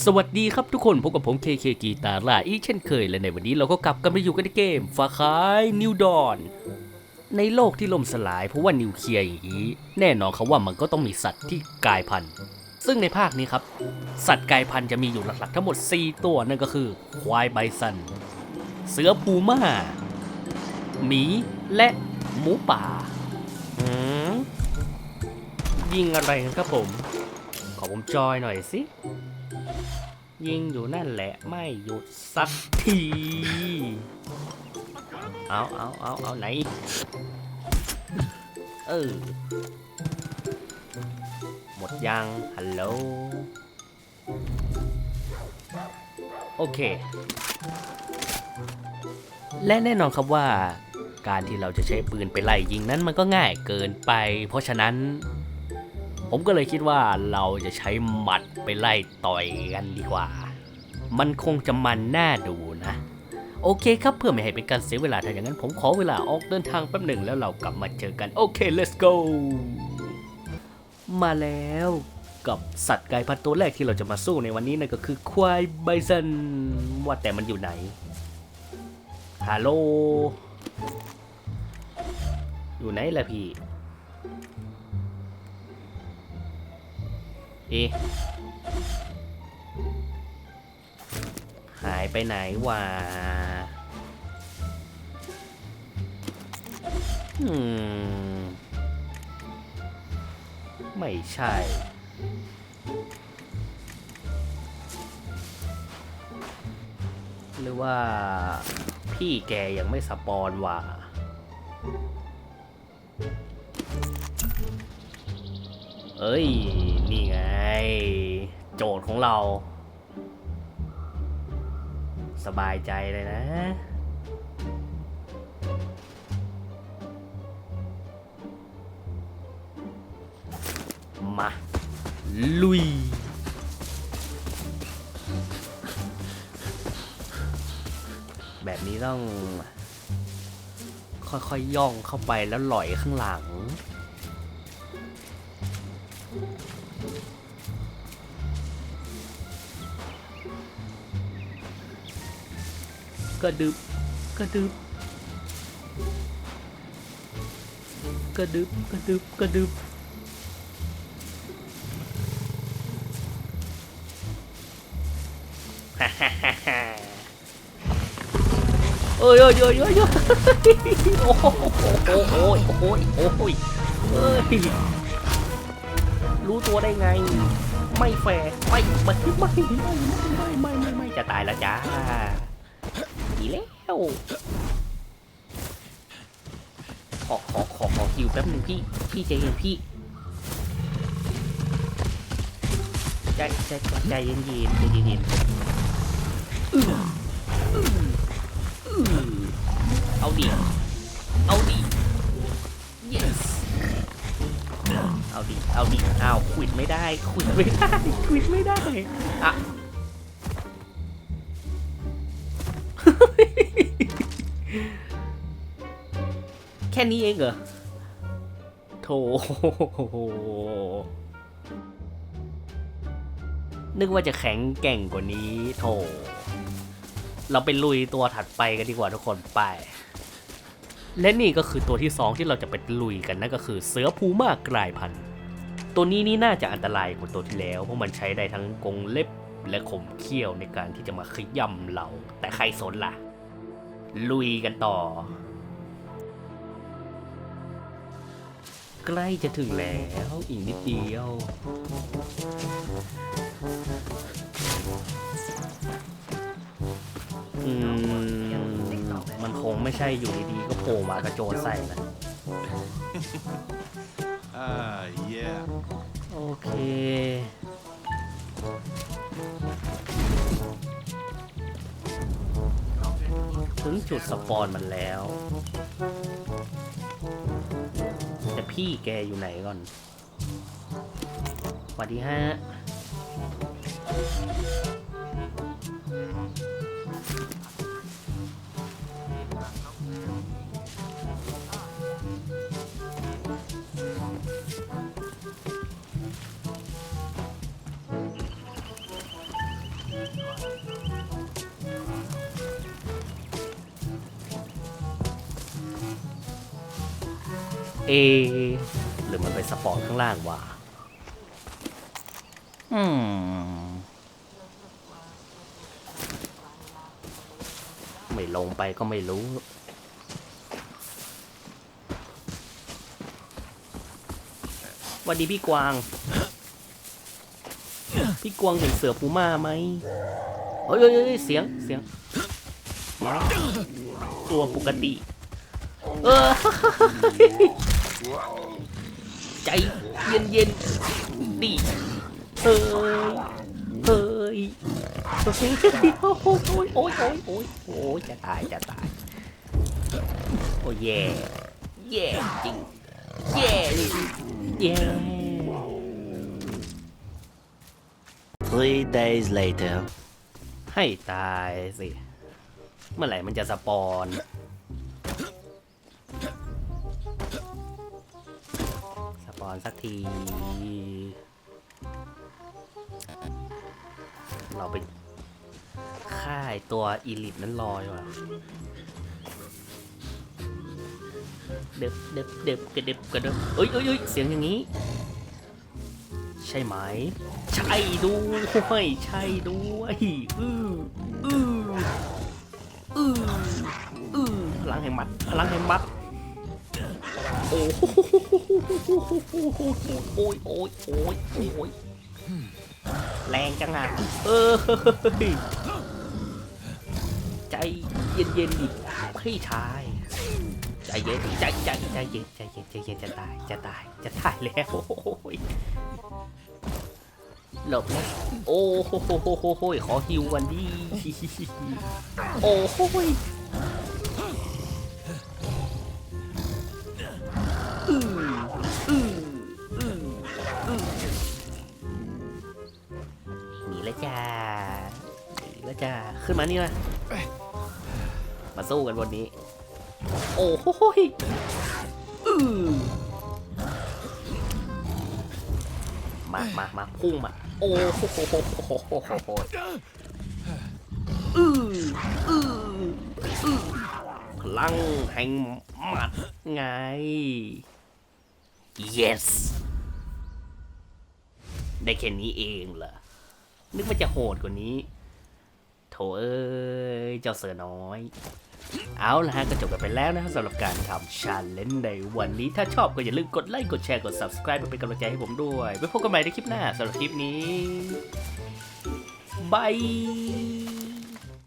สวัสดีครับทุกคนพบกับผมเคเคกีตาร่าอีกเช่นเคยและในวันนี้เราก็กลับกันมาอยู่กันในเกมฟาคายนิวดอนในโลกที่ล่มสลายเพราะว่านิวเคลียร์อย่างนี้ แน่นอนครับว่ามันก็ต้องมีสัตว์ที่กลายพันธุ์ ซึ่งในภาคนี้ครับ สัตว์กลายพันธุ์จะมีอยู่หลักๆ ทั้งหมด 4 ตัวนั่นก็คือ ควายไบซัน เสือพูม่าหมีและหมูป่าหืมยิงอะไรกันครับผม ขอผมจอยหน่อยสิ ยิงอยู่นั่นแหละไม่หยุดสักที เอาเอาเอาเอาไหน เออ หมดยัง ฮัลโหล โอเค และแน่นอนครับว่า การที่เราจะใช้ปืนไปไล่ยิงนั้นมันก็ง่ายเกินไป เพราะฉะนั้นผมก็เลยคิดว่าเราจะใช้หมัดไปไล่ต่อยกันดีกว่า มันคงจะมันน่าดูนะ โอเคครับเพื่อไม่ให้เป็นการเสียเวลาถ้าอย่างนั้นผมขอเวลาออกเดินทางแป๊บหนึ่งแล้วเรากลับมาเจอกัน โอเค let's go มาแล้วกับสัตว์กายพันธุ์ตัวแรกที่เราจะมาสู้ในวันนี้นั่นก็คือควายไบซันว่าแต่มันอยู่ไหนฮัลโหลอยู่ไหนล่ะพี่ เอ๊ะายไปไหนวะไม่ใช่ หรือว่าพี่แกยังไม่สปอนว่ะเอ้ย นี่ไง โจทย์ของเรา สบายใจเลยนะ มา ลุย แบบนี้ต้อง ค่อยๆย่องเข้าไปแล้วหลอยข้างหลัง กระดึบกระดึบกระดึบกระดึบกระดึบฮ่าฮ่าฮ่าฮ่าเอ้ยเอ้ยเอ้ยเอ้ยเอ้ยโอ้โหโอ้โหโอ้โหโอ้โหเอ้ยรู้ตัวได้ไง ไม่แฟร์ไม่ไม่ไม่ไม่ไม่ไม่ไม่จะตายแล้วจ้า แล้ว ขอขอขอขอคิวแป๊บหนึ่งพี่ พี่ใจเย็นพี่ ใจใจใจเย็นเย็นใจเย็นเย็นอื้ออื้ออื้อเอาดิ เอาดิ yes เอาดิ เอาดิอ้าวขวิดไม่ได้ขวิดไม่ได้ขวิดไม่ได้อะ แค่นี้เองเหรอโถนึกว่าจะแข็งแกร่งกว่านี้ โถ เราไปลุยตัวถัดไปกันดีกว่าทุกคนไป และนี่ก็คือตัวที่สองที่เราจะไปลุยกันนั่นก็คือเสือภูมากลายพันธุ์ ตัวนี้นี่น่าจะอันตรายกว่าตัวที่แล้ว เพราะมันใช้ได้ทั้งกรงเล็บและขมเขี้ยวในการที่จะมาขย่ำเรา แต่ใครสนล่ะ ลุยกันต่อ ใกล้จะถึงแล้วอีกนิดเดียว อืม มันคงไม่ใช่อยู่ดีๆ ก็โผล่มากระโจนใส่นะ Ah, yeah. โอเค ถึงจุดสปอนมันแล้วแต่ พี่แกอยู่ไหนก่อนสวัสดีฮะ เอ หรือมันไปสปอร์ตข้างล่างวะอืม ไม่ลงไปก็ไม่รู้ วัสดีพี่กวาง พี่กวางเห็นเสือปูม่าไหมเฮ้ยเฮ้ยเฮ้ยเสียง เสียง ตัวปกติ เออใจเย็นเย็นดีเฮ้ยเฮ้ยโอ้ยโอ้ยโอ้ยโอ้ยโอ้ยโอ้ยจะตายจะตายโอ้ยแย่แย่จริงแย่แย่ Three days later. ให้ตายสิ เมื่อไหร่มันจะสปอน อนสักที เราไปค่ายตัวอีลิทนั้นรออยู่อะเด็บเด็บเด็บกระเด็บกระเด็บเอ้ยเอ้ยเอ้ยเสียงอย่างนี้ ใช่ไหม ใช่ด้วยใช่ด้วยอืออืออืออือพลังแห่งมัดพลังแห่งมัด โอ้โหโอ้ยโอ้ยโอ้ยโอ้ยแรงจังอะเออใจเย็นเย็นดิพี่ชายใจเย็นใจใจใจเย็นใจเย็นใจเย็นจะตายจะตายจะตายแล้วหลบแล้วโอ้โหขอฮิวกันดิโอ้โห ขึ้นมานี่นะมาสู้กันวันนี้ โอ้โหอืมา มา มาพุ่งมา โอ้โหโหโหโหโหโหอืออืออือพลังแห่งหมัดไง yes ได้แค่นี้เองเหรอ นึกว่าจะโหดกว่านี้ โถเอ้ย เจ้าเสือน้อย เอาละฮะก็จบกันไปแล้วนะครับสำหรับการทำชาเลนจ์ในวันนี้ ถ้าชอบก็อย่าลืมกดไลค์ กดแชร์ กด subscribe เพื่อเป็นกำลังใจให้ผมด้วย ไว้พบกันใหม่ในคลิปหน้าสำหรับคลิปนี้บาย